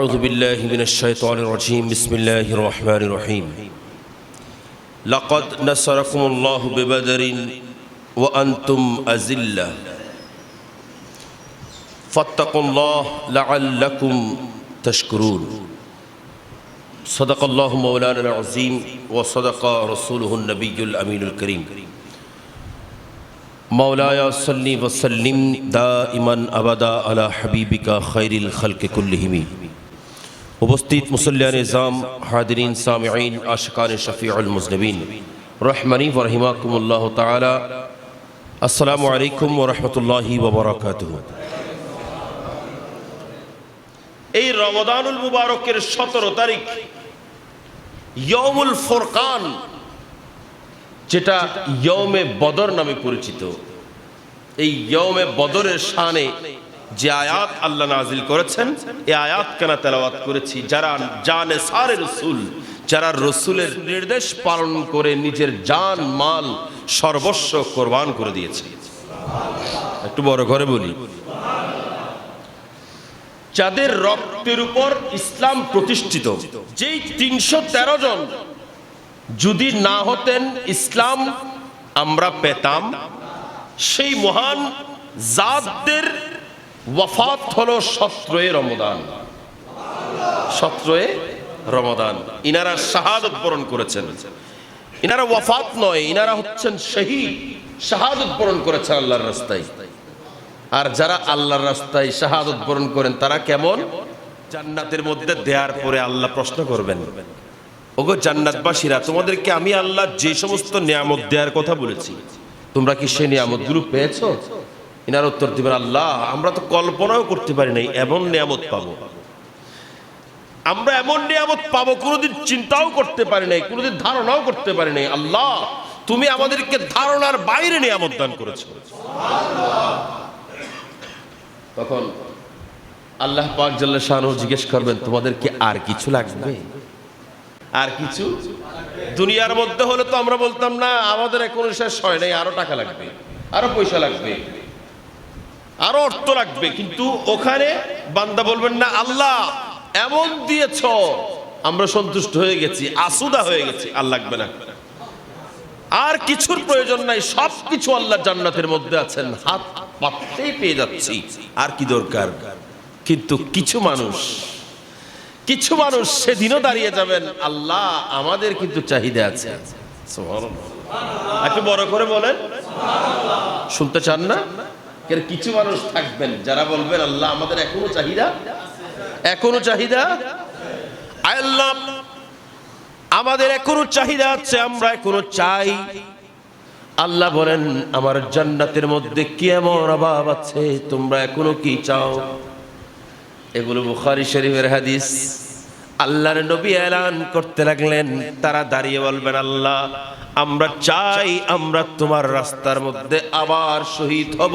أعوذ بالله من الشيطان الرجيم. بسم الله الرحمن الرحيم. لقد نصركم الله ببدر وأنتم أزلة فاتقوا الله لعلكم تشكرون. صدق الله مولانا العظيم وصدق رسوله النبي الأمين الكريم. مولاي صل وسلم دائما أبدا على حبيبك خير الخلق كلهم. উপস্থিত মুসল্লিয়ান নিজাম হাদিরিন সামিঈন আশকান শফিউল মুজনবিন। রহমানি ও রহিমাকুমুল্লাহ তাআলা। আসসালামু আলাইকুম ওয়া রাহমাতুল্লাহি ওয়া এই রমাদানুল মুবারকের সতেরো তারিখ ইয়মুল ফুরকান, যেটা ইয়মে বদর নামে পরিচিত। এই ইয়মে বদরের শানে যে আয়াত আল্লাহ নাজিল করেছেন, এই আয়াত কেনা তেলাওয়াত করেছি। যারা জানে সারে রসুল, যারা রসুলের নির্দেশ পালন করে নিজের জান, মাল সর্বস্ব কোরবান করে দিয়েছে। একটু বড় ঘরে বলি। যাদের রক্তের উপর ইসলাম প্রতিষ্ঠিত, যেই তিনশো তেরো জন যদি না হতেন ইসলাম আমরা পেতাম, সেই মহান জাতদের ওয়াফাত হলো সত্রয়ে রমদান সত্রয়ে রমদান ইনারা শাহাদত বরণ করেছেন। ইনারা ওয়াফাত নয়, ইনারা হচ্ছেন শহীদ। শাহাদত বরণ করেছেন আল্লাহর রাস্তায়। আর যারা আল্লাহর রাস্তায় শাহাদত বরণ করেন, তারা কেমন? জান্নাতের মধ্যে দেয়ার পরে আল্লাহ প্রশ্ন করবেন। ওগো জান্নাতবাসীরা, তোমাদেরকে আমি আল্লাহ যে সমস্ত নিয়ামত দেওয়ার কথা বলেছি, তোমরা কি সেই নিয়ামতগুলো পেয়েছ? ইনার উত্তর দিবেন, আল্লাহ, আমরা তো কল্পনাও করতে পারি নাই, এমন নিয়ামত পাবো। আমরা এমন নিয়ামত পাবো, কোনোদিন চিন্তাও করতে পারি নাই, কোনোদিন ধারণাও করতে পারি নাই। আল্লাহ, তুমি আমাদেরকে ধারণার বাইরে নিয়ামত দান করেছ। তখন আল্লাহ পাক জাল্লা শাহ জিজ্ঞেস করবেন তোমাদেরকে আর কিছু লাগবে? আর কিছু? দুনিয়ার মধ্যে হলে তো আমরা বলতাম, না, আমাদের এখন শেষ হয় নাই, আরও টাকা লাগবে, আরও পয়সা লাগবে। আরও অর্থ লাগবে, কিন্তু ওখানে বান্দা বলবেন, না, আল্লাহ, এমন দিয়েছ, আমরা সন্তুষ্ট হয়ে গেছি আসুদা হয়ে গেছি, আর লাগবে না। আর কিছুর প্রয়োজন নাই সব কিছু আল্লাহ জান্নাতের মধ্যে আছেন, হাত পাততেই পেয়ে যাচ্ছি, আর কি দরকার? কিন্তু কিছু মানুষ কিছু মানুষ সেদিনও দাঁড়িয়ে যাবেন, আল্লাহ, আমাদের কিন্তু চাহিদা আছে। একটু বড় করে বলেন। শুনতে চান না? এর কিছু মানুষ থাকবেন যারা বলবেন, আল্লাহ আমাদের এখনও চাহিদা? এখনও চাহিদা? আল্লাহ, আমাদের এখনও চাহিদা আছে, আমরা এখনও চাই। আল্লাহ বলেন, আমার জান্নাতের মধ্যে কি এমন অভাব আছে? তোমরা এখনও কি চাও? এগুলো বুখারি শরীফের হাদিস। আল্লাহর নবী এলান করতে লাগলেন, তারা দাঁড়িয়ে বলবেন, আল্লাহ আমরা চাই আমরা তোমার রাস্তার মধ্যে আবার শহীদ হব।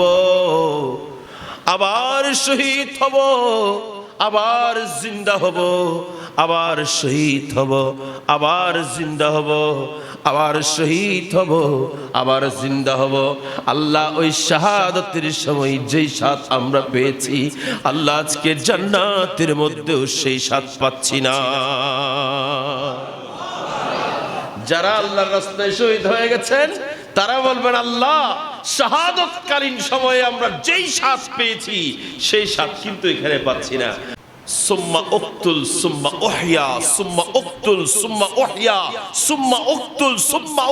আবার শহীদ হব, আবার জিন্দা হব, আবার শহীদ হব, আবার জিন্দা হব, আবার শহীদ হব, আবার জিন্দা হব। আল্লাহ ওই শাহাদতের সময় যেই স্বাদ আমরা পেয়েছি, আল্লাহ আজকে জান্নাতের মধ্যেও সেই স্বাদ পাচ্ছি না। যারা আল্লাহর রাস্তায় শহীদ হয়ে গেছেন, তারা বলবেন, আল্লাহ, শাহাদতকালীন সময়ে আমরা যেই শ্বাস পেয়েছি, সেই স্বাদ কিন্তু এখানে পাচ্ছি না। সুম্মা সুম্মা সুম্মা সুম্মা সুম্মা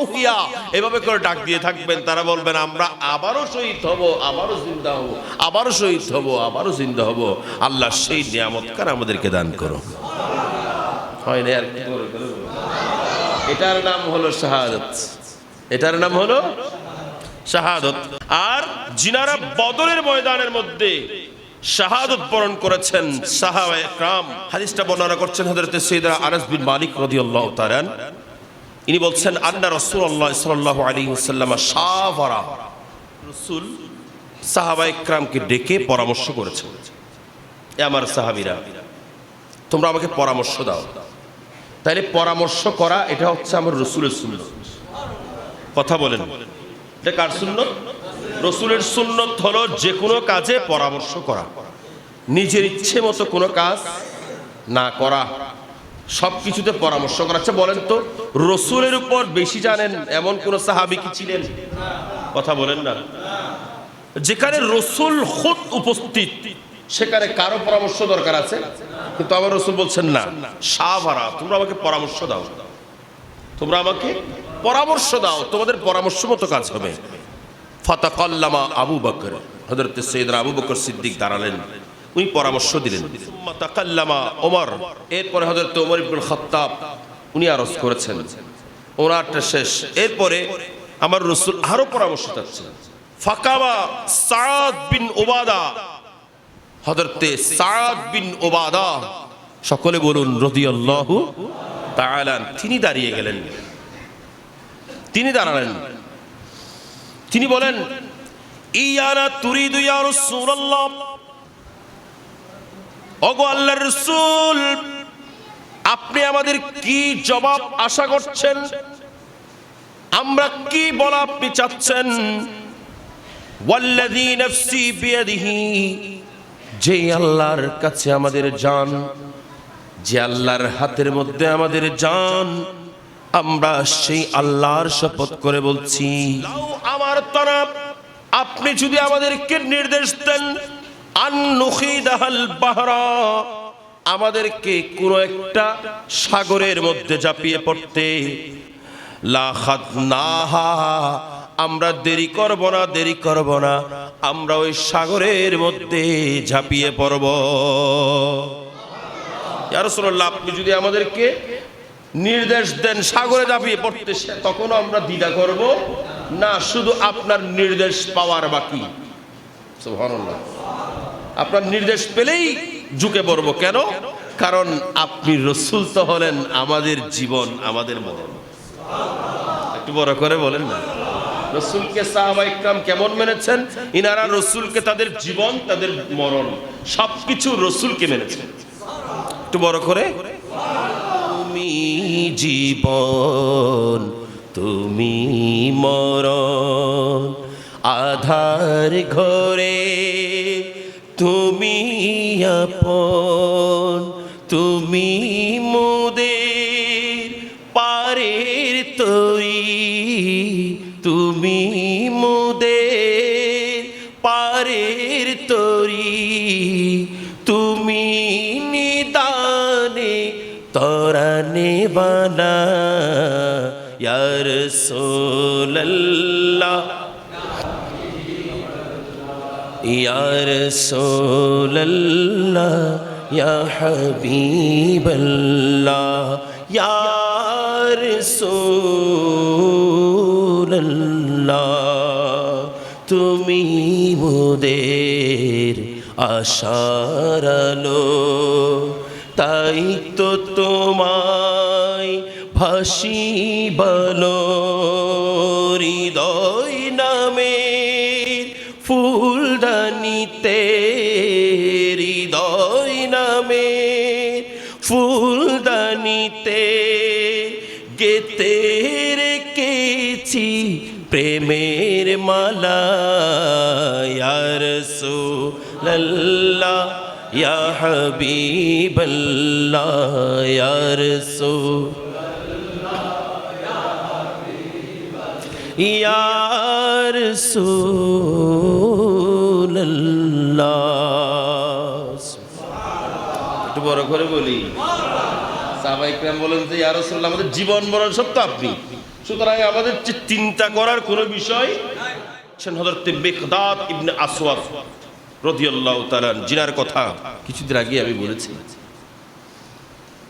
এভাবে করে ডাক দিয়ে থাকবেন, তারা বলবেন, আমরা আবারও শহীদ হব, আবারও জিন্দা হব, আবারও শহীদ হব, আবারও জিন্দা হব। আল্লাহ সেই আমাদেরকে দান করো হয় না, আর কি। এটার নাম হলো শাহাদত। এটার নাম হলো শাহাদত। আর জিনারা বদরের ময়দানের মধ্যে শাহাদত বরণ করেছেন সাহাবা একরাম। হাদিসটা বর্ণনা করছেন হযরত সাইয়েদনা আনাস বিন মালিক রাদিয়াল্লাহু তাআলা ইনি বলছেন, আন্না রাসূলুল্লাহ সাল্লাল্লাহু আলাইহি ওয়াসাল্লাম শাওয়ারা রাসূল সাহাবা একরামকে ডেকে পরামর্শ করেছেন। এ আমার সাহাবীরা, তোমরা আমাকে পরামর্শ দাও। তাইলে পরামর্শ করা, এটা হচ্ছে আমার রসুলের শূন্য কথা বলেন। এটা কার শূন্য রসুলের সুন্নত হলো যে কোনো কাজে পরামর্শ করা। নিজের ইচ্ছে মতো কোনো কাজ না করা। সব কিছুতে পরামর্শ করা। আচ্ছা বলেন তো, রসুলের উপর বেশি জানেন এমন কোন সাহাবি কি ছিলেন? কথা বলেন না। যেখানে রসুল খুদ উপস্থিত, সেখানে কারও পরামর্শ দরকার আছে? কিন্তু আমার রসুল বলছেন না। সাভারা, তোমরা আমাকে পরামর্শ দাও। তোমরা আমাকে পরামর্শ দাও। তোমাদের পরামর্শ মতো কাজ হবে। ফাতাকাল্লামা আবু বকর, হযরত সৈয়দনা আবু বকর সিদ্দিক দাঁড়ালেন। উনি পরামর্শ দিলেন। তাকাল্লামা ওমর, এরপরে হযরত ওমর ইবনুল খাত্তাব, উনি আরজ করেছেন। ওনারটা শেষ। এরপরে আমার রসুল আরও পরামর্শ চাচ্ছেন। ফাকামা সাদ বিন ওবাদা হযরতে সাদ বিন ওবাদা সকলে বলুন, রাদিয়াল্লাহু তাআলা, তিনি দাঁড়িয়ে গেলেন। তিনি দাঁড়ালেন। তিনি বলেন, ইয়ানা তুরিদু ইয়া রাসূলুল্লাহ। ওগো আল্লাহর রাসূল, আপনি আমাদের কি জবাব আশা করছেন? আমরা কি বলা আপনি চাচ্ছেন? ওয়াল্লাযী নাফসি বিয়াদিহি। যে আল্লাহর কাছে আমাদের জান যে আল্লাহর হাতের মধ্যে আমাদের জান আমরা সেই আল্লাহর শপথ করে বলছি, আমার তরফ, আপনি যদি আমাদেরকে নির্দেশ দেন আমাদেরকে কোনো একটা সাগরের মধ্যে ঝাঁপিয়ে পড়তে লাখাত নাহা আমরা দেরি করব না, দেরি করব না। আমরা ওই সাগরের মধ্যে ঝাঁপিয়ে পড়ব। ইয়া রাসূলুল্লাহ, আপনি যদি আমাদেরকে নির্দেশ দেন সাগরে ঝাঁপিয়ে পড়তে তখনও আমরা দ্বিধা করব। না, শুধু আপনার নির্দেশ পাওয়ার বাকি। আপনার নির্দেশ পেলেই ঝুঁকে পড়ব। কেন? কারণ আপনি রসুল তো হলেন আমাদের জীবন, আমাদের মরণ। একটু বড় করে বলেন না। রসুলকে সাহাবা ইকরাম কেমন মেনেছেন? ইনারা রসুলকে তাদের জীবন, তাদের মরণ, সবকিছু রসুলকে মেনেছেন। একটু বড় করে। তুমি জীবন, তুমি মরণ, আধার ঘরে তুমি আপন, তুমি বানা ইয়ার সোল্লাহ ইয়ার সোল্লাহ ইয়া হাবিবাল্লাহ ইয়ার সোল্লাহ তুমি মোদের আশার আলো তাই তো তোমায় ভাসি বলো, হৃদয় নামে ফুলদানিতে, হৃদয় নামে ফুলদানিতে গেতে রেখেছি প্রেমের মালা ইয়ার সুল্লাহ ইয়া হাবিবাল্লাহ ইয়ার ইয়ার একটু বড় করে বলি। সাহাবাইকরাম বলেন যে, ইয়া রাসূলুল্লাহ, আমাদের জীবন মরণ সত্য আপনি। সুতরাং আমাদের চিন্তা করার কোনো বিষয় হযরত মিকদাদ ইবনে আসওয়াদ রাদিয়াল্লাহু তাআলা জিনার কথা কিছুদিন আগে আমি বলেছি।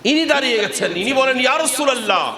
ইনি দাঁড়িয়ে গেছেন। ইনি বলেন, ইয়া রাসূলুল্লাহ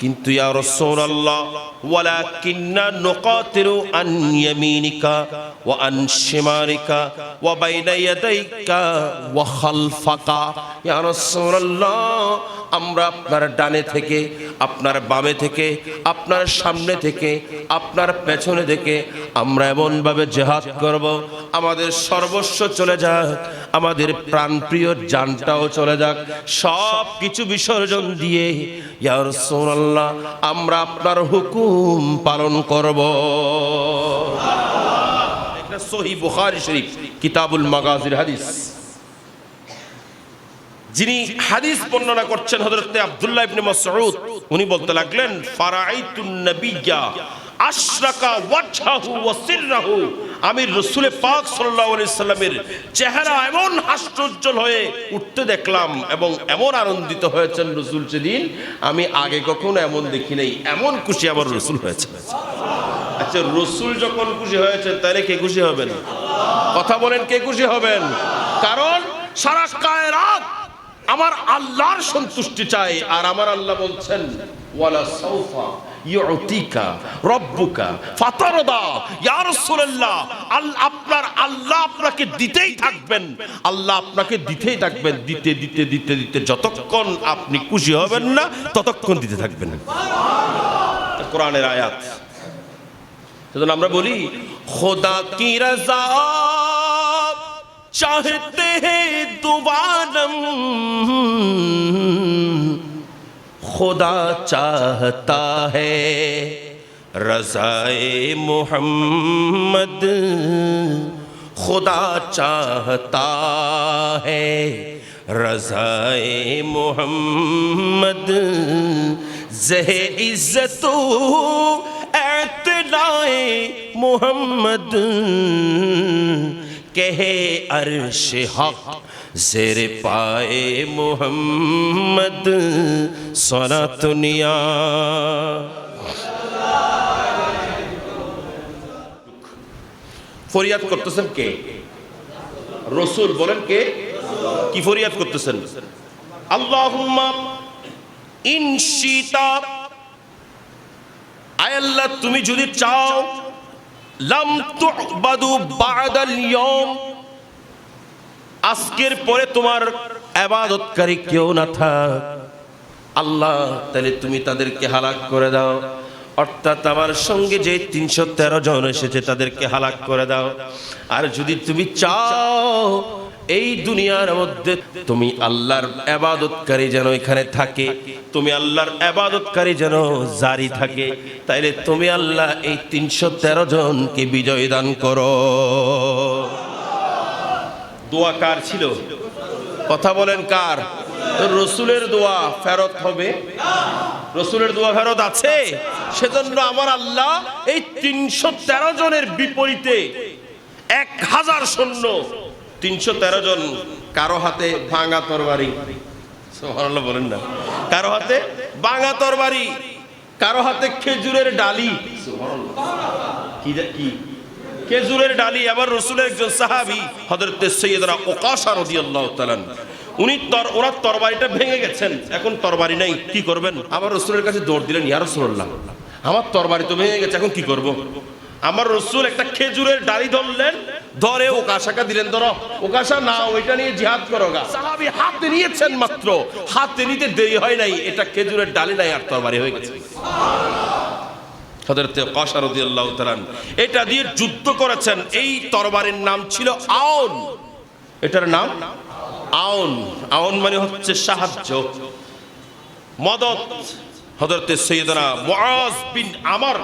কিন্তু ইয়া রাসূলুল্লাহ, ওয়ালাকিন্না নুকাতিরু আন ইয়ামিনিকা ওয়া আন শিমালিকা ওয়া বাইনা ইয়াদাইকা ওয়া খালফাকা। ইয়া রাসূলুল্লাহ, আমরা আপনার ডানে থেকে, আপনার বামে থেকে, আপনার সামনে থেকে, আপনার পেছনে থেকে, আমরা এমনভাবে জেহাদ করব, আমাদের সর্বস্ব চলে যাক, আমাদের প্রাণপ্রিয় জানটাও চলে যাক সব কিছু বিসর্জন দিয়ে, ইয়া রাসূলুল্লাহ আমরা আপনার হুকুম পালন করব। সহি বুখারী শরীফ, কিতাবুল মাগাজির হাদিস। যিনি হাদিস বর্ণনা করছেন হযরত আব্দুল্লাহ ইবনে মাসউদ, উনি বলতে লাগলেন, ফারাইতুন নবিয়্যা আশরাকা ওয়াজহাহু ওয়া সিররাহু আমি রাসূল পাক সাল্লামের চেহারা এমন হাস্যোজ্জ্বল হয়ে উঠতে দেখলাম এবং এমন আনন্দিত হয়েছেন রসুল সেদিন, আমি আগে কখনো এমন দেখি নাই, এমন খুশি আমার রসুল হয়েছে। আচ্ছা রসুল যখন খুশি হয়েছেন, তাহলে কে খুশি হবেন? কথা বলেন, কে খুশি হবেন? কারণ সারা কায়রাত আমার আল্লাহর সন্তুষ্টি চাই, আর আমার আল্লাহ বলছেন, ওয়ালা সাউফা যতক্ষণ আপনি খুশি হবেন না, ততক্ষণ দিতে থাকবেন। কোরআনের আয়াত। সেজন্য আমরা বলি, খোদা কি রাজা, চাহতে হে দুবানম خدا چاہتا ہے۔ رضا محمد خدا چاہتا ہے۔ رضائے محمد زہ عزت اعتلائے محمد کہے عرش حق۔ জের পায়ে মোহাম্মদ সারা দুনিয়া ফরিয়াদ করতেছেন কে রসুল বলেন কে কি ফরিয়াদ করতেছেন আল্লাহুম্মা ইনশিতা আয় আল্লাহ তুমি যদি চাও লাম তুবাদু বাদাল ইয়াউম আজকের পরে তোমার আবাদতকারী কেউ না থাক। আল্লাহ, তাহলে তুমি তাদেরকে হালাক করে দাও। অর্থাৎ আমার সঙ্গে যে তিনশো তেরো জন এসেছে, তাদেরকে হালাক করে দাও। আর যদি তুমি চাও, এই দুনিয়ার মধ্যে তুমি আল্লাহর আবাদতকারী যেন এখানে থাকে, তুমি আল্লাহর আবাদতকারী যেন জারি থাকে, তাইলে তুমি আল্লাহ এই তিনশো তেরো জনকে বিজয় দান করো। দোয়া কার ছিল? কথা বলেন কার? রসুলের দোয়া ফেরত হবে। রসুলের দোয়া ফেরত আছে। সেজন্য আমার আল্লাহ এই তিনশো তেরো জনের বিপরীতে এক হাজার সৈন্য, তিনশো তেরো জন কারও হাতে ভাঙা তরবারি। বলেন না। কারও হাতে ভাঙা তরবারি, কারও হাতে খেজুরের ডালি। কি? খেজুরের ডালি, আবার রসুলের একজন সাহাবি, হযরত সৈয়দরা ওকাশা রাদিয়াল্লাহু তাআলা উনি তর ওনার তরবারিটা ভেঙে গেছেন। এখন তরবারি নাই, কি করবেন? আবার রসুলের কাছে দৌড় দিলেন, ইয়া রাসূলুল্লাহ, আমার তরবারি তো ভেঙে গেছে, এখন কি করব? আমার রসুল একটা খেজুরের ডালি ধরলেন, ধরে ও ওকাশাকে দিলেন, ধরো ওকাশা না ওইটা নিয়ে জিহাদ করো গা। সাহাবি হাতে নিয়েছেন মাত্র, হাতে নিতে দেরি হয় নাই, এটা খেজুরের ডালি নাই আর তরবারি হয়ে গেছে। হযরতে কাশা রাদিয়াল্লাহু তাআলা এটা দিয়ে যুদ্ধ করেছেন। এই তরবারের নাম ছিল আউন। এটার নাম? আউন। আউন মানে হচ্ছে সাহায্য। মদত হযরতে সৈয়দনা মুআজ বিন আমর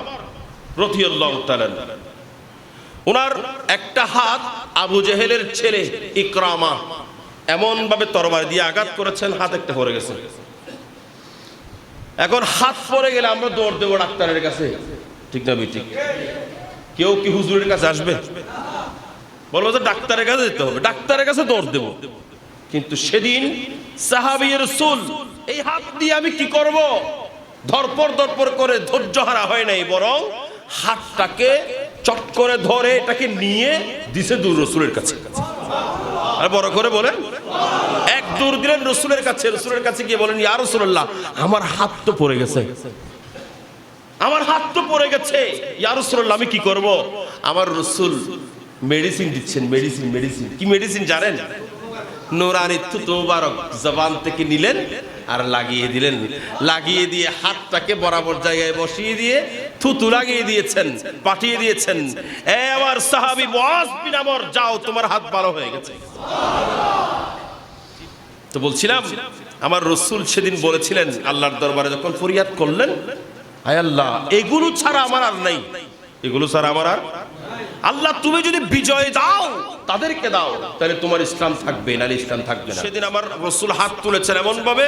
রাদিয়াল্লাহু তাআলা ওনার একটা হাত আবু জেহেলের ছেলে ইকরামা এমন ভাবে তরবার দিয়ে আঘাত করেছেন, হাত একটা পড়ে গেছে। এখন হাত পরে গেলে আমরা দৌড় দেবো ডাক্তারের কাছে। ঠিক না ঠিক। কেউ কি হুজুরের কাছে আসবে? বলব যে ডাক্তারের কাছে যেতে হবে, ডাক্তারের কাছে দৌড় দেবো। কিন্তু সেদিন সাহাবিয়ের সুল এই হাত দিয়ে আমি কি করব? ধরপর ধরপর করে ধৈর্য হারা হয় নাই, বরং হাতটাকে চট করে ধরে এটাকে নিয়ে দিছে দূর রসুলের কাছে। আর বড় করে বলে এক দূর দিলেন রসুলের কাছে রসুলের কাছে গিয়ে বলেন, ইয়া রসুল্লাহ আমার হাত তো পড়ে গেছে। আমার হাত তো পড়ে গেছে। আমি কি করব? আমার রসুল মেডিসিন দিচ্ছেন মেডিসিন মেডিসিন কি মেডিসিন জানেন? নোরানি থুতু মুবারক জবান থেকে নিলেন আর লাগিয়ে দিলেন। লাগিয়ে দিয়ে হাতটাকে বরাবর জায়গায় বসিয়ে দিয়ে থুতু লাগিয়ে দিয়েছেন, পাঠিয়ে দিয়েছেন। এ আমার সাহাবী মুআজ বিন আমর, যাও, তোমার হাত ভালো হয়ে গেছে। তো বলছিলাম, আমার রসুল সেদিন বলেছিলেন, আল্লাহর দরবারে যখন ফরিয়াদ করলেন আয় আল্লাহ এগুলো ছাড়া আমার আর নাই। এগুলো ছাড়া আমার আর? আল্লাহ তুমি যদি বিজয় দাও তাদেরকে দাও তাহলে তোমার ইসলাম থাকবে নাহলে ইসলাম থাকবে না। সেদিন আমার রসুল হাত তুলেছেন এমন ভাবে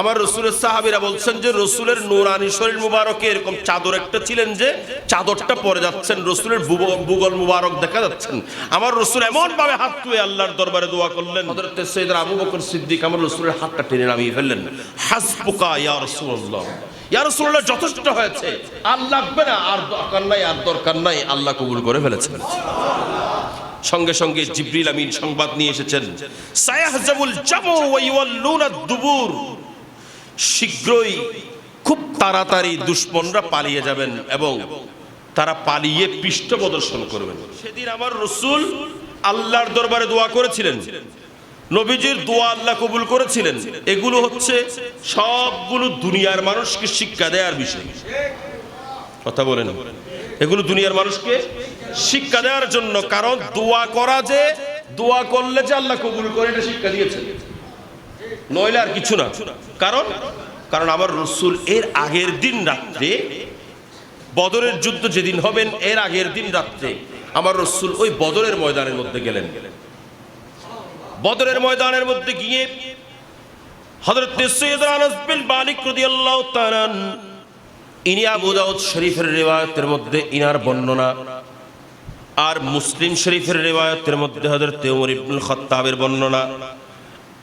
আমার রসুলের সাহাবিরা বলছেন যে রসুলের নুরানি শরীর মুবারকে এরকম চাদর একটা ছিলেন যে চাদরটা পরে যাচ্ছেন রসুলের বুগল মুবারক দেখা যাচ্ছেন। আমার রসুল এমন ভাবে হাত তুলে আল্লাহর দরবারে দোয়া করলেন। হযরত সৈয়দ আবু বকর সিদ্দিক আমার রসুলের হাতটা টেনে নামিয়ে ফেললেন। হাসবুকা ইয়া রাসূলুল্লাহ। ইয়া রাসূলুল্লাহ, যথেষ্ট হয়েছে। আর লাগবে না, আর দরকার নাই, আর দরকার নাই, আল্লাহ কবুল করে ফেলেছেন। সঙ্গে সঙ্গে জিবরিল আমিন সংবাদ নিয়ে এসেছেন। সায়াহজাবুল জামু ওয়া ইউয়াল্লুনা দুবুর। শীঘ্রই খুব তাড়াতাড়ি দুশমনরা পালিয়ে যাবেন এবং তারা পালিয়ে পৃষ্ঠ প্রদর্শন করবেন। সেদিন আমার রসুল আল্লাহর দরবারে দোয়া করেছিলেন। নবীজির দোয়া আল্লাহ কবুল করেছিলেন। এগুলো হচ্ছে সবগুলো দুনিয়ার মানুষকে শিক্ষা দেওয়ার বিষয়। কথা বলেন। এগুলো দুনিয়ার মানুষকে শিক্ষা দেওয়ার জন্য কারণ দোয়া করা যে, দোয়া করলে যে আল্লাহ কবুল করে, এটা শিক্ষা দিয়েছেন। নইলে আর কিছু না। কারণ কারণ আমার রসুল এর আগের দিন রাত্রে, বদরের যুদ্ধ যেদিন হবেন, এর আগের দিন রাত্রে আমার রসুল ওই বদরের ময়দানের মধ্যে গেলেন। বদরের ময়দানের মধ্যে গিয়ে ইনি আবু দাউদ শরীফের মধ্যে ইনার বর্ণনা, আর মুসলিম শরীফের মধ্যে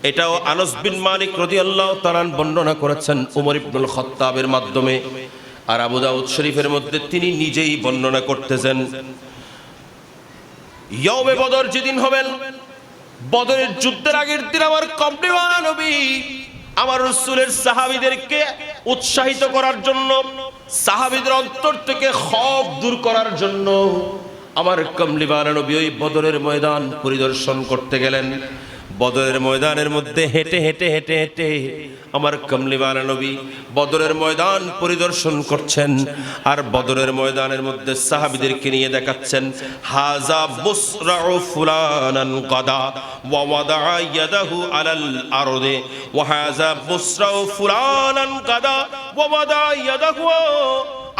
এটাও রাদিয়াল্লাহু তাআলা বর্ণনা করেছেন ওমর ইবনুল খাত্তাবের মাধ্যমে, আর আবু দাউদ শরীফের মধ্যে তিনি নিজেই বর্ণনা করতেছেন। যেদিন হবেন বদরের যুদ্ধের আগের দিন আমার কমপ্লিওয়ানা নবী। আমার রসুলের সাহাবিদেরকে উৎসাহিত করার জন্য, সাহাবিদের অন্তর থেকে খব দূর করার জন্য আমার কমলিবানা নবী ওই বদরের ময়দান পরিদর্শন করতে গেলেন। বদরের ময়দানের মধ্যে হেঁটে হেঁটে হেঁটে হেঁটে আমার কমলিবানা নবী বদরের ময়দান পরিদর্শন করছেন আর বদরের ময়দানের মধ্যে সাহাবিদেরকে নিয়ে দেখাচ্ছেন, হাজা বুসরাউ ফুলানান কাদা ওয়া ওয়াদা ইয়াদাহু আলাল আরদে ওয়া হাজা বুসরাউ ফুলানান কাদা ওয়া ওয়াদা ইয়াদাহু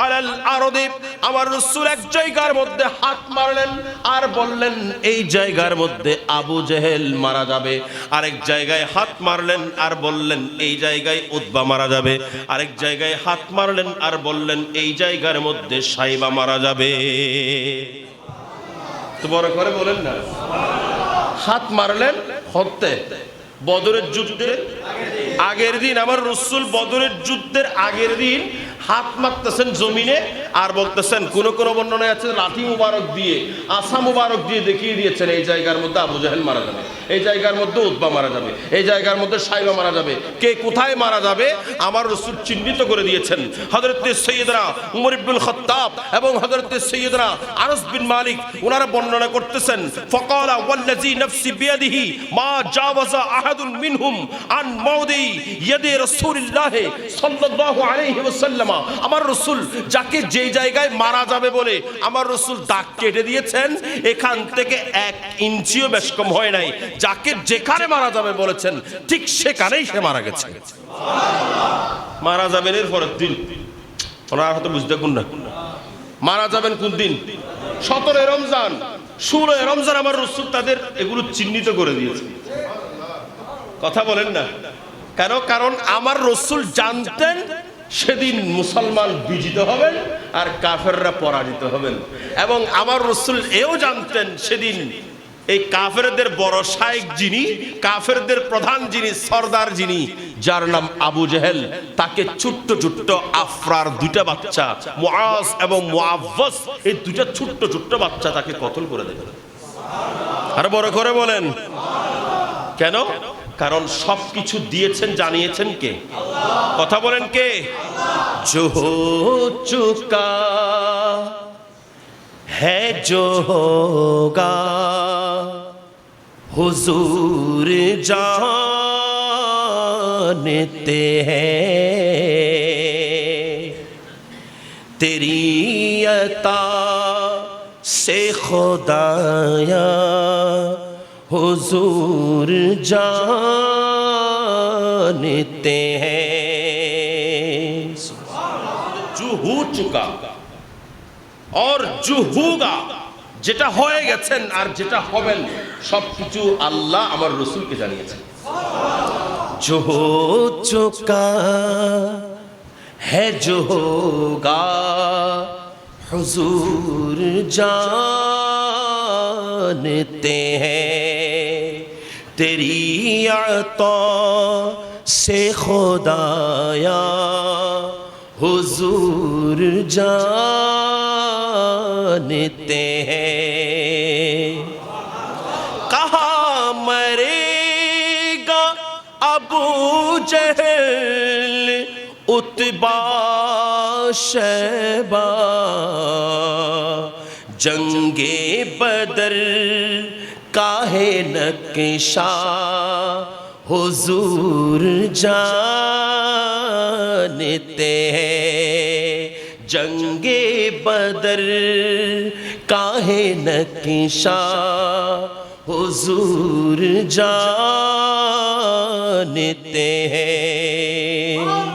আলাল আরদে, আমার রসুল এক জায়গার মধ্যে হাত মারলেন আর বললেন, এই জায়গার মধ্যে আবু জেহেল মারা যাবে। জায়গায় হাত মারলেন আর বললেন, এই জায়গায় মারা যাবে। জায়গায় হাত মারলেন আর বললেন, এই জায়গার মধ্যে সাইবা মারা যাবে। তো বড় করে বলেন না। হাত মারলেন বদরের যুদ্ধে আগের দিন, আমার রসুল বদরের যুদ্ধের আগের দিন হাত মারতেছেন জমিনে, আর বলতেছেন, কোন কোন বর্ণনায় আছে, লাঠি মুবারক দিয়ে আসা মুবারক দিয়ে দেখিয়ে দিয়েছেন, এই জায়গার মধ্যে আবু জাহেল মারা যাবে, এই জায়গার মধ্যে উদ্বা মারা যাবে, এই জায়গার মধ্যে সাইবা মারা যাবে, কে কোথায় মারা যাবে, আমার রসুল চিহ্নিত করে দিয়েছেন। হজরত সৈয়দরা উমর ইবনুল খত্তাব এবং হজরত সৈয়দরা আনস বিন মালিক ওনারা বর্ণনা করতেছেন, ফকালা ওয়াল্লাজি বিয়াদিহি মা জাওয়াজা আহাদুন মিনহুম আন মাউদি ইয়াদি রাসূলিল্লাহ সাল্লাল্লাহু আলাইহি ওয়াসাল্লাম। আমার রসুল যাকে যে জায়গায় মারা যাবে বলে আমার রসুল দাগ কেটে দিয়েছেন, এখান থেকে এক ইঞ্চিও বেশ কম হয় নাই। যাকে যেখানে মারা যাবে বলেছেন, ঠিক সেখানেই সে মারা গেছে। মারা যাবেন এর পরের দিন। ওনারা হয়তো বুঝতে কোন না মারা যাবেন কোন দিন? সতেরো রমজান। ষোলো রমজান আমার রসুল তাদের এগুলো চিহ্নিত করে দিয়েছে। কথা বলেন না। কেন? কারণ আমার রসুল জানতেন সেদিন মুসলমান বিজিত হবেন আর কাফেররা পরাজিত হবেন। এবং আমার রসুল এও জানতেন সেদিন এই কাফেরদের বড় শায়েক যিনি, কাফেরদের প্রধান যিনি, সর্দার যিনি, যার নাম আবু জেহেল, তাকে ছোট্ট ছোট্ট আফরার দুইটা বাচ্চা, মুআজ এবং মুআব্বাস এই দুইটা ছোট্ট ছোট্ট বাচ্চা তাকে কতল করে দেবে? আর বড় করে বলেন। কেন? কারণ সব কিছু দিয়েছেন জানিয়েছেন কে কথা বলেন কে जो हो चुका है जो होगा हुजूर जानते हैं तेरी अता से खुदाया हुजूर जानते हैं जो हो चुका और जो होगा যেটা হয়ে গেছেন আর যেটা হবেন সবকিছু আল্লাহ আমার রসুলকে জানিয়েছেন जो हो चुका है जो होगा हुजूर जानते हैं تیری عطا سے خدایا حضور جانتے ہیں۔ کہاں مرے گا ابو جہل؟ اتبا شہبا جنگ بدر کا نقشا حضور جانتے ہیں۔ جنگ بدر کا نقشا حضور جانتے ہیں۔